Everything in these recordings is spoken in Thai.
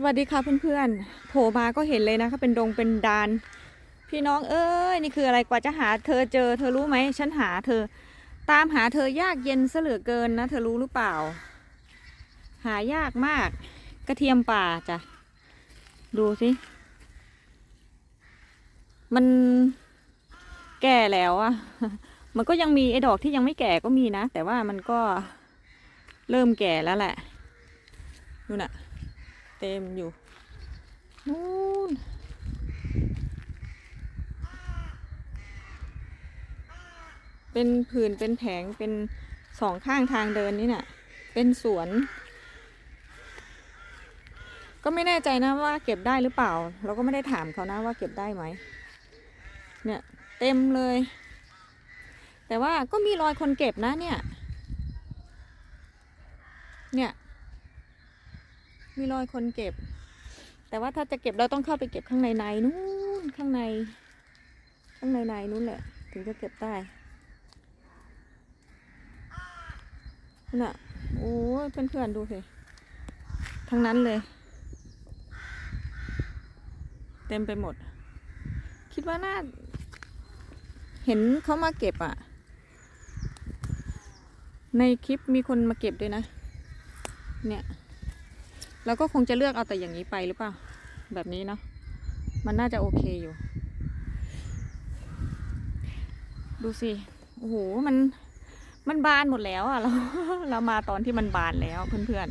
สวัสดีค่ะเพื่อนๆ โผล่มาก็เห็นเลยนะคะเป็นดงเป็นดาน พี่น้องเอ้ยนี่คืออะไรกว่าจะหาเธอเจอ เธอรู้ไหมฉันหาเธอ ตามหาเธอยากเย็นเหลือเกินนะ เธอรู้หรือเปล่า หายากมาก กระเทียมป่าจ้ะดูสิมันแก่แล้วอะมันก็ยังมีไอ้ดอกที่ยังไม่แก่ก็มีนะ แต่ว่ามันก็เริ่มแก่แล้วแหละดูน่ะ เต็มอยู่นู่นเป็นผืนเป็นแผงเป็นสองข้างทางเดินนี่น่ะ เป็นสวน ก็ไม่แน่ใจนะว่าเก็บได้หรือเปล่า เราก็ไม่ได้ถามเขานะว่าเก็บได้ไหมเนี่ยเต็มเลย แต่ว่าก็มีรอยคนเก็บนะเนี่ย เนี่ย มีรอยคนเก็บ แต่ว่าถ้าจะเก็บเราต้องเข้าไปเก็บข้างในในนู้นข้างใน ข้างในในนู้นแหละ ถึงจะเก็บได้น่ะโอ้ยเพื่อนๆดูสิทั้งนั้นเลย เต็มไปหมด คิดว่าน่า เห็นเขามาเก็บอะ ในคลิปมีคนมาเก็บด้วยนะ เนี่ย เราก็คงจะเลือกเอาแต่อย่างนี้ไปหรือเปล่า แบบนี้เนาะมันน่าจะโอเคอยู่ ดูสิโอ้โหมันมันบานหมดแล้วอะเราเรามาตอนที่มันบานแล้วเพื่อน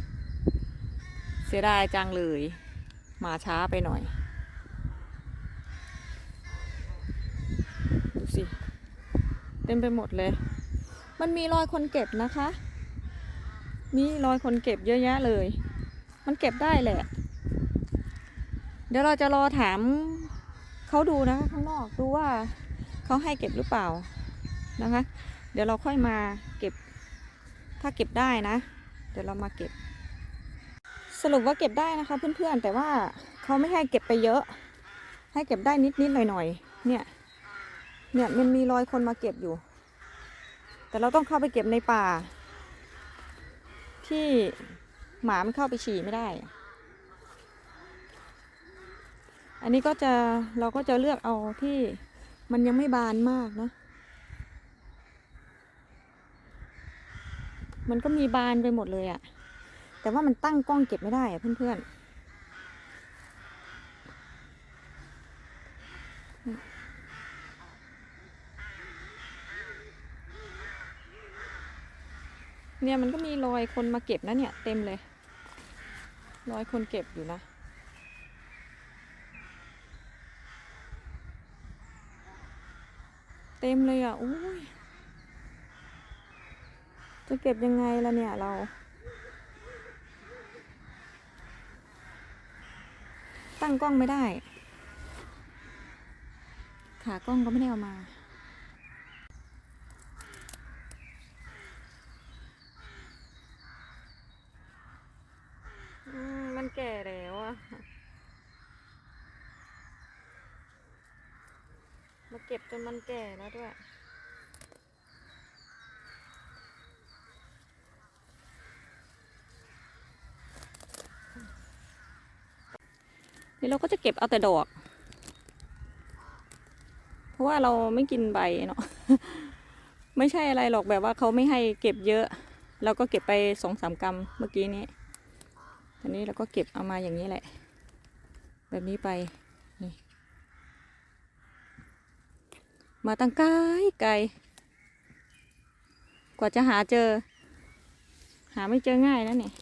ๆ เสียดายจังเลย มาช้าไปหน่อย ดูสิ เต็มไปหมดเลย มันมีรอยคนเก็บนะคะมีรอยคนเก็บเยอะแยะเลย มันเก็บได้แหละ เดี๋ยวเราจะรอถามเขาดูนะคะข้างนอกดูว่าเขาให้เก็บหรือเปล่านะคะ เดี๋ยวเราค่อยมาเก็บ ถ้าเก็บได้นะ เดี๋ยวเรามาเก็บ สรุปว่าเก็บได้นะคะ เพื่อนๆแต่ว่าเขาไม่ให้เก็บไปเยอะ ให้เก็บได้นิดๆหน่อยๆเนี่ย เนี่ยมันมีรอยคนมาเก็บอยู่ แต่เราต้องเข้าไปเก็บในป่า ที่ หมามันเข้าไปฉี่ไม่ได้ อันนี้ก็จะเราก็จะเลือกเอาที่มันยังไม่บานมากนะ มันก็มีบานไปหมดเลยอะแต่ว่ามันตั้งกล้องเก็บไม่ได้อะเพื่อนๆเนี่ยมันก็มีรอยคนมาเก็บนะเนี่ยเต็มเลย รอยคนเก็บอยู่นะ เต็มเลยอะอุ้ยจะเก็บยังไงล่ะเนี่ยเรา ตั้งกล้องไม่ได้ ขากล้องก็ไม่ได้เอามา อืมมันแก่แล้วอะมาเก็บ จนมันแก่แล้วด้วยนี่เราก็จะเก็บเอาแต่ดอก เพราะว่าเราไม่กินใบเนาะ ไม่ใช่อะไรหรอกแบบว่าเขาไม่ให้เก็บเยอะ เราก็เก็บไปสองสามกรัมเมื่อกี้นี้อันนี้เราก็เก็บเอามาอย่างนี้แหละ แบบนี้ไป มาตั้งไกลไกล กว่าจะหาเจอ หาไม่เจอง่ายนะเนี่ย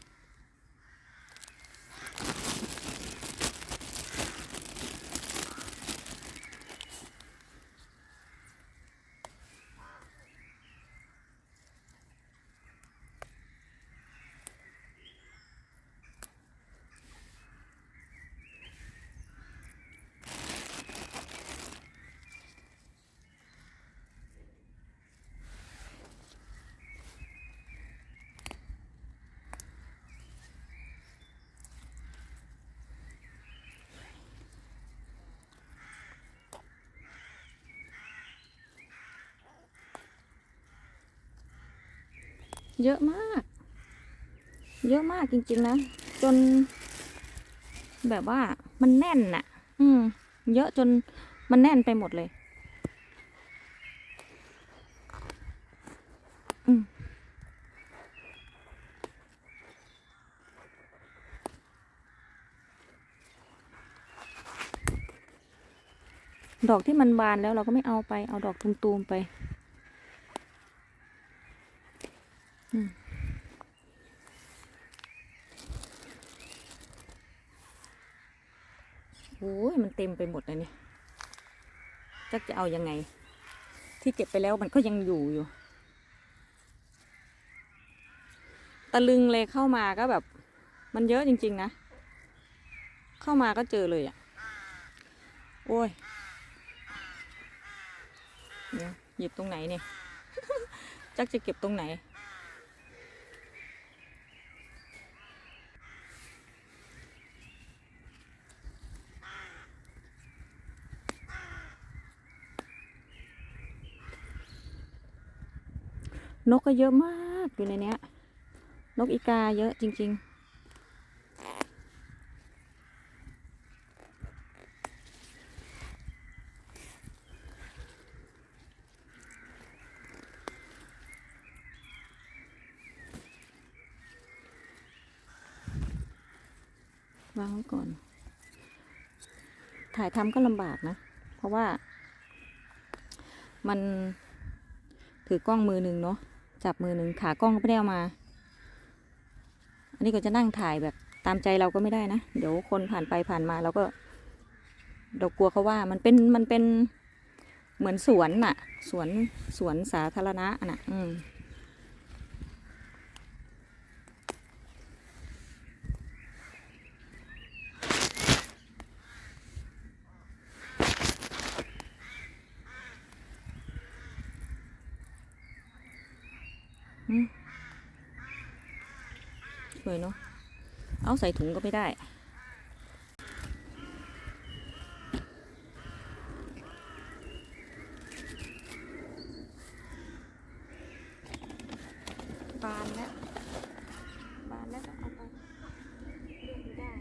เยอะมาก เยอะมากจริง ๆ นะ จน แบบว่ามันแน่นน่ะ อืม เยอะจนมันแน่นไปหมดเลยอืมดอกที่มันบานแล้วเราก็ไม่เอาไป เอาดอกตูมๆไป อืม โอ้ยมันเต็ม ไปหมดเลยเนี่ยจะจะเอายังไง ที่เก็บไปแล้วมันก็ยังอยู่อยู่ ตะลึงเลยเข้ามาก็แบบ มันเยอะจริง ๆ นะ เข้ามาก็เจอเลยอะ่ะ โอ้ยเดี๋ยหยิบตรงไหนเนี่ย จักจะเก็บตรงไหน นกก็เยอะมากอยู่ในเนี้ย นกอีกาเยอะจริง ๆวางไว้ก่อน ถ่ายทำก็ลำบากนะ เพราะว่ามันถือกล้องมือหนึ่งเนาะ จับมือหนึ่งขากล้องก็ไม่ได้เอามา อันนี้ก็จะนั่งถ่ายแบบตามใจเราก็ไม่ได้นะ เดี๋ยวคนผ่านไปผ่านมาเราก็เรากลัวเขาว่ามันเป็นมันเป็นเหมือนสวนน่ะ สวนสวนสาธารณะน่ะ อืม สวยเนาะ เอาใส่ถุงก็ไม่ได้ บานแล้ว บานแล้วก็เอาไปเลือกไม่ได้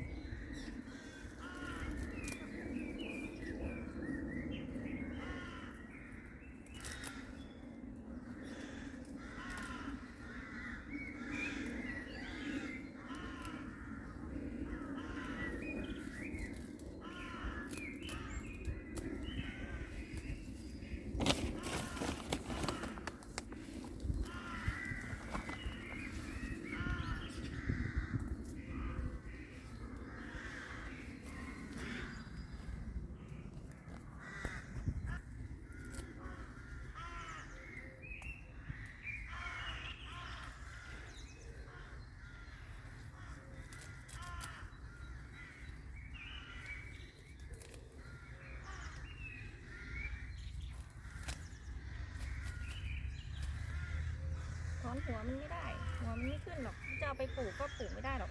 ถอน หัวมันไม่ได้ หัวมันไม่ขึ้นหรอกจะเอาไปปลูกก็ปลูกไม่ได้หรอก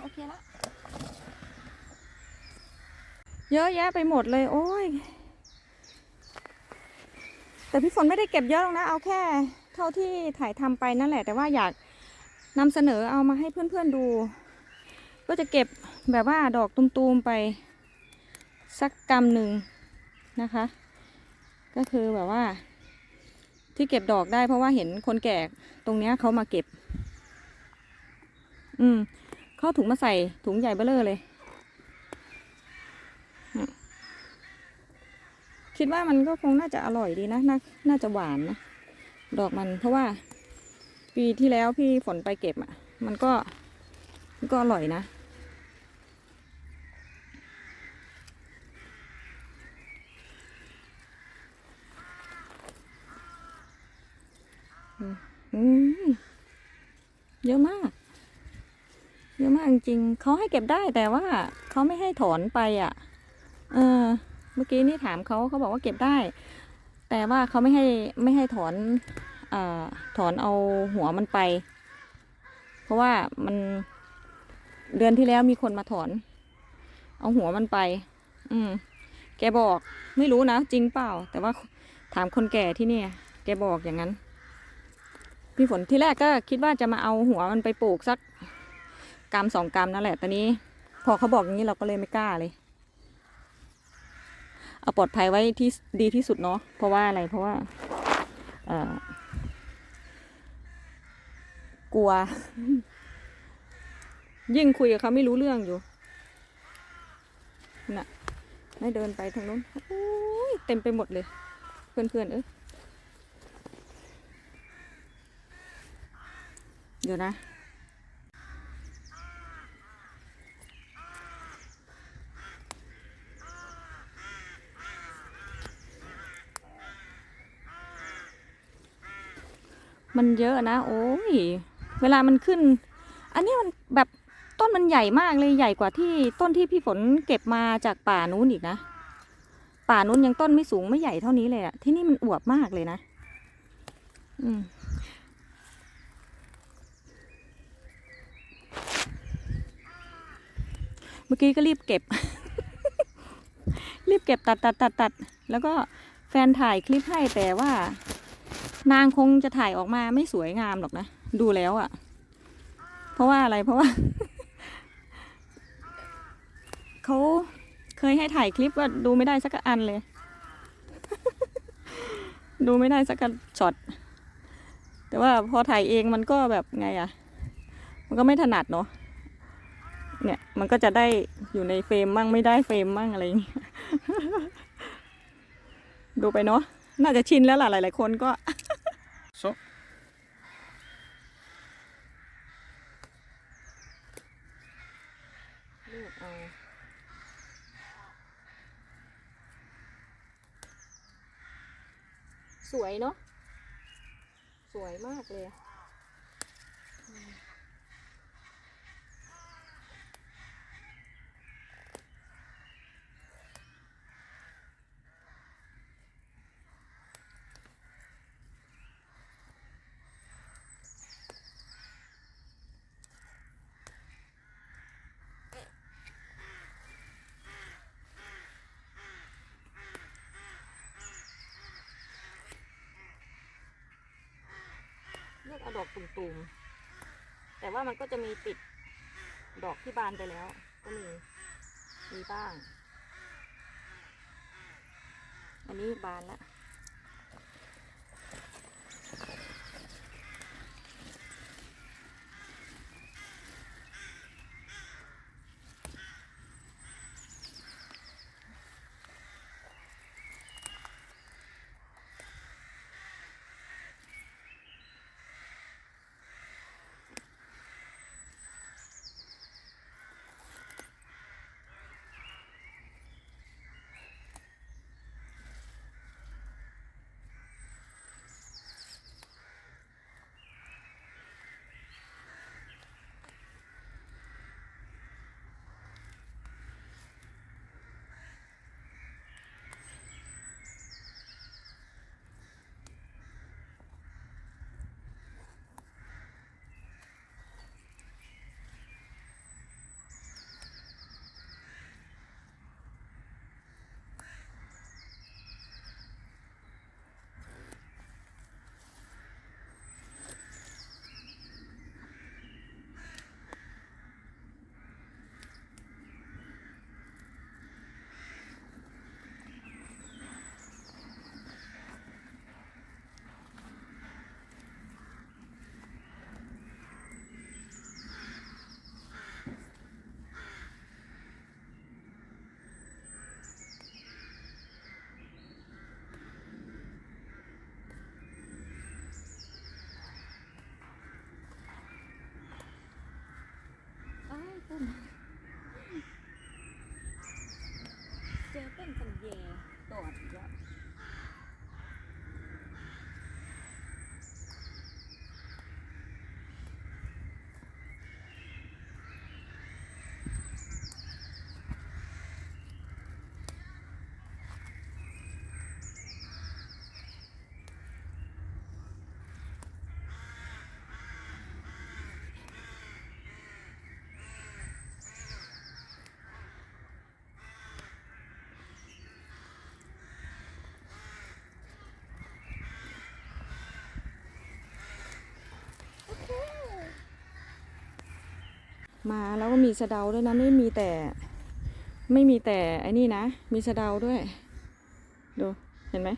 โอเคละ เยอะแยะไปหมดเลย โอ้ย แต่พี่ฝนไม่ได้เก็บเยอะหรอกนะ เอาแค่ เท่าที่ถ่ายทำไปนั่นแหละ แต่ว่าอยากนำเสนอเอามาให้เพื่อนๆดู ก็จะเก็บแบบว่าดอกตุมๆไปสักกำหนึ่งนะคะ ก็คือแบบว่า ที่เก็บดอกได้เพราะว่าเห็นคนแก่ตรงเนี้ยเขามาเก็บ อืม เขาเอาถุงมาใส่ถุงใหญ่เบ้อเร่อเลย คิดว่ามันก็คงน่าจะอร่อยดีนะนาน่าจะหวานนะ ดอกมันเพราะว่า ปีที่แล้วพี่ฝนไปเก็บอะ มันก็มันก็อร่อยนะอืมเยอะมาก เยอะมากจ ริง ๆ เขาให้เก็บได้แต่ว่าเขาไม่ให้ถอนไปอะ เออ เมื่อกี้นี่ถามเขาเขาบอกว่าเก็บได้ แต่ว่าเขาไม่ให้ไม่ให้ถอนเอ่อถอนเอาหัวมันไป เพราะว่ามันเดือนที่แล้วมีคนมาถอน เอาหัวมันไป อืม แกบอกไม่รู้นะจริงเปล่า แต่ว่าถามคนแก่ที่นี่แกบอกอย่างนั้น พี่ฝนที่แรกก็คิดว่าจะมาเอาหัวมันไปปลูกสัก กรัมสองกรัมนั่นแหละตอนนี้ พอเขาบอกอย่างนี้เราก็เลยไม่กล้าเลย เอาปลอดภัยไว้ที่ดีที่สุดเนาะเพราะว่าอะไรเพราะว่า เออกลัว ยิ่งคุยกับเขาไม่รู้เรื่องอยู่น่ะไม่เดินไปทางนู้นเต็มไปหมดเลย เพื่อนๆเอ้ยเดี๋ยวนะ มันเยอะนะ โอ้ย เวลามันขึ้น อันนี้มันแบบต้นมันใหญ่มากเลยใหญ่กว่าที่ต้นที่พี่ฝนเก็บมาจากป่านู้นอีกนะ ป่านู้นยังต้นไม่สูงไม่ใหญ่เท่านี้เลยอะที่นี่มันอวบมากเลยนะ อืมเมื่อกี้ก็รีบเก็บ รีบเก็บตัดตัดตัดตัดแล้วก็แฟนถ่ายคลิปให้แต่ว่า นางคงจะถ่ายออกมาไม่สวยงามหรอกนะ ดูแล้วอะ่ะ เพราะว่าอะไรเพราะว่า เขาเคยให้ถ่ายคลิปว่าดูไม่ได้สักอันเลย ดูไม่ได้สักช็อต แต่ว่าพอถ่ายเองมันก็แบบไงอะ่ะ มันก็ไม่ถนัดเนาะเนี่ยมันก็จะได้อยู่ในเฟรมมั่งไม่ได้เฟรมมั่งอะไรอย่างเงี้ยดูไปเนาะน่าจะชินแล้วล่ะหลาย ๆ คนก็ Så. เลือกเอา สวยเนาะสวยมากเลยอะอืมเลือกเอาดอกตุ่มๆ แต่ ว่ามันก็จะมีติดดอกที่บานไปแล้ว ก็มีมีบ้าง อันนี้บานละ มาแล้วก็มีสะเดาด้วยนะ ไม่มีแต่ ไม่มีแต่ไอ้นี่นะ มีสะเดาด้วย ดูเห็นไหม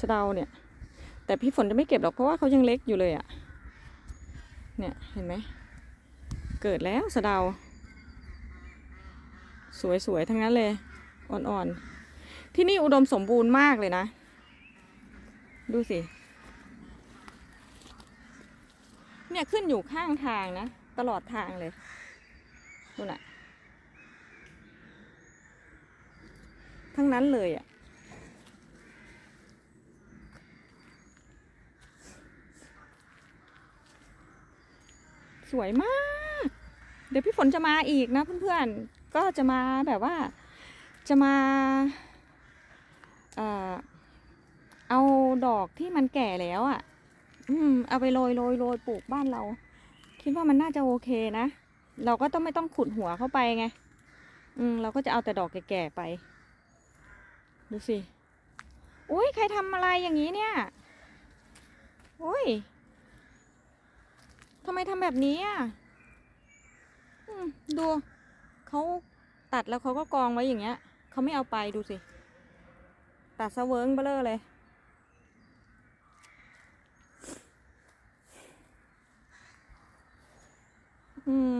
สะเดาเนี่ย แต่พี่ฝนจะไม่เก็บหรอกเพราะว่าเขายังเล็กอยู่เลยอะ่ะ เนี่ยเห็นไหมเกิดแล้วสะเดา สวยๆทั้งนั้นเลยอ่อนๆ ที่นี่อุดมสมบูรณ์มากเลยนะ ดูสิ เนี่ยขึ้นอยู่ข้างทางนะ ตลอดทางเลย ดูน่ะ ทั้งนั้นเลยอะ่ะ สวยมาก เดี๋ยวพี่ฝนจะมาอีกนะเพื่อนๆ ก็จะมาแบบว่า จะมา เอ่อ เอาดอกที่มันแก่แล้วอะ่ะ อืม เอาไปโรยโรยโรยปลูกบ้านเรา คิดว่ามันน่าจะโอเคนะ เราก็ต้องไม่ต้องขุดหัวเข้าไปไง อืม เราก็จะเอาแต่ดอกแก่ๆไป ดูสิ อุ้ยใครทำอะไรอย่างนี้เนี่ย อุ้ยทำไมทำแบบนี้อะอืมดูเขาตัดแล้วเขาก็กองไว้อย่างเงี้ย เขาไม่เอาไปดูสิ ตัดสะเวิร์งเบลอเลย อืม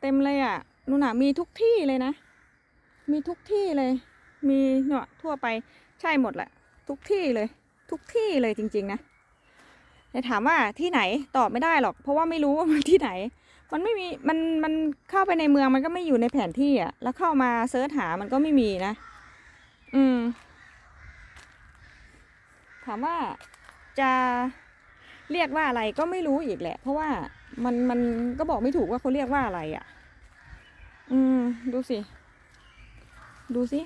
เต็มเลยอะนู่นน่ะมีทุกที่เลยนะ มีทุกที่เลย มีเนาะทั่วไปใช่หมดแหละ ทุกที่เลย ทุกที่เลยจริง ๆ นะแต่ถามว่าที่ไหนตอบไม่ได้หรอก เพราะว่าไม่รู้ว่ามันที่ไหน มันไม่มีมันมันเข้าไปในเมืองมันก็ไม่อยู่ในแผนที่อะ แล้วเข้ามาเซิร์ชหามันก็ไม่มีนะ อืม ถามว่าจะเรียกว่าอะไรก็ไม่รู้อีกแหละ เพราะว่า มันมันก็บอกไม่ถูกว่าเขาเรียกว่าอะไรอะ อืม ดูสิ ดูสิ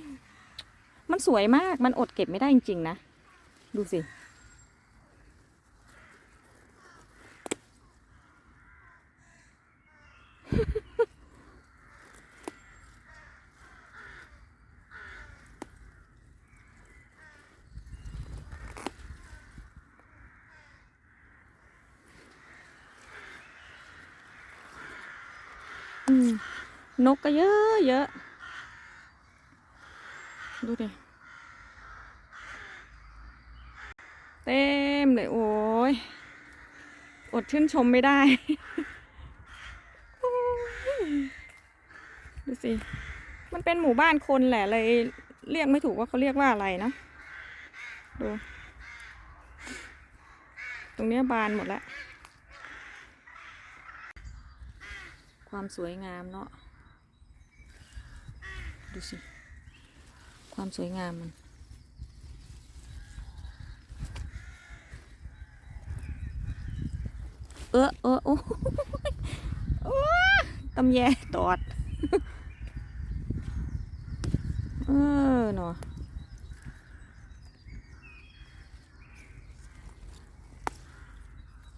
มันสวยมาก มันอดเก็บไม่ได้จริงๆนะ ดูสิ อืม นกก็เยอะเยอะดูดิ เต็มเลยโอ้ย อดชื่นชมไม่ได้ ดูสิ มันเป็นหมู่บ้านคนแหละเลย เรียกไม่ถูกว่าเขาเรียกว่าอะไรนะ ดู ตรงเนี้ยบานหมดแล้ว ความสวยงามเนาะ ดูสิ ความสวยงามมัน เออเออโอ้โอ้ยตำแยตอด เออเนาะ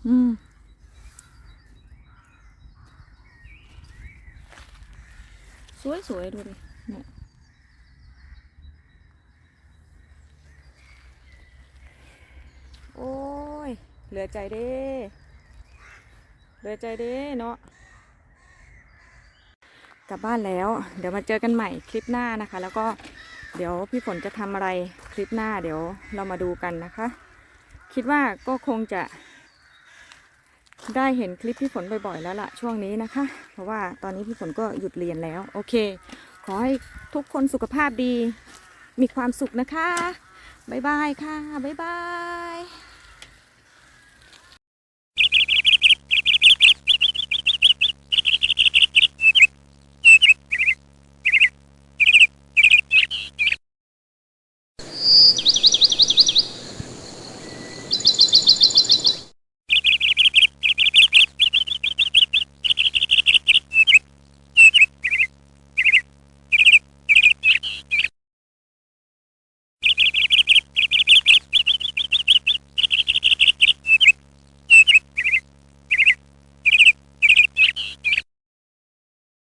อืมสวยสวยๆดูดิเนี่ยโอ้ย เห ลือใจเด้เหลือใจเด้เนาะกลับบ้านแล้ว เดี๋ยวมาเจอกันใหม่คลิปหน้านะคะ แล้วก็เดี๋ยวพี่ฝนจะทำอะไรคลิปหน้าเดี๋ยวเรามาดูกันนะคะ คิดว่าก็คงจะ ได้เห็นคลิปพี่ฝนบ่อยๆแล้วล่ะช่วงนี้นะคะ เพราะว่าตอนนี้พี่ฝนก็หยุดเรียนแล้ว โอเค ขอให้ทุกคนสุขภาพดี มีความสุขนะคะ บ๊ายบายค่ะ บ๊ายบาย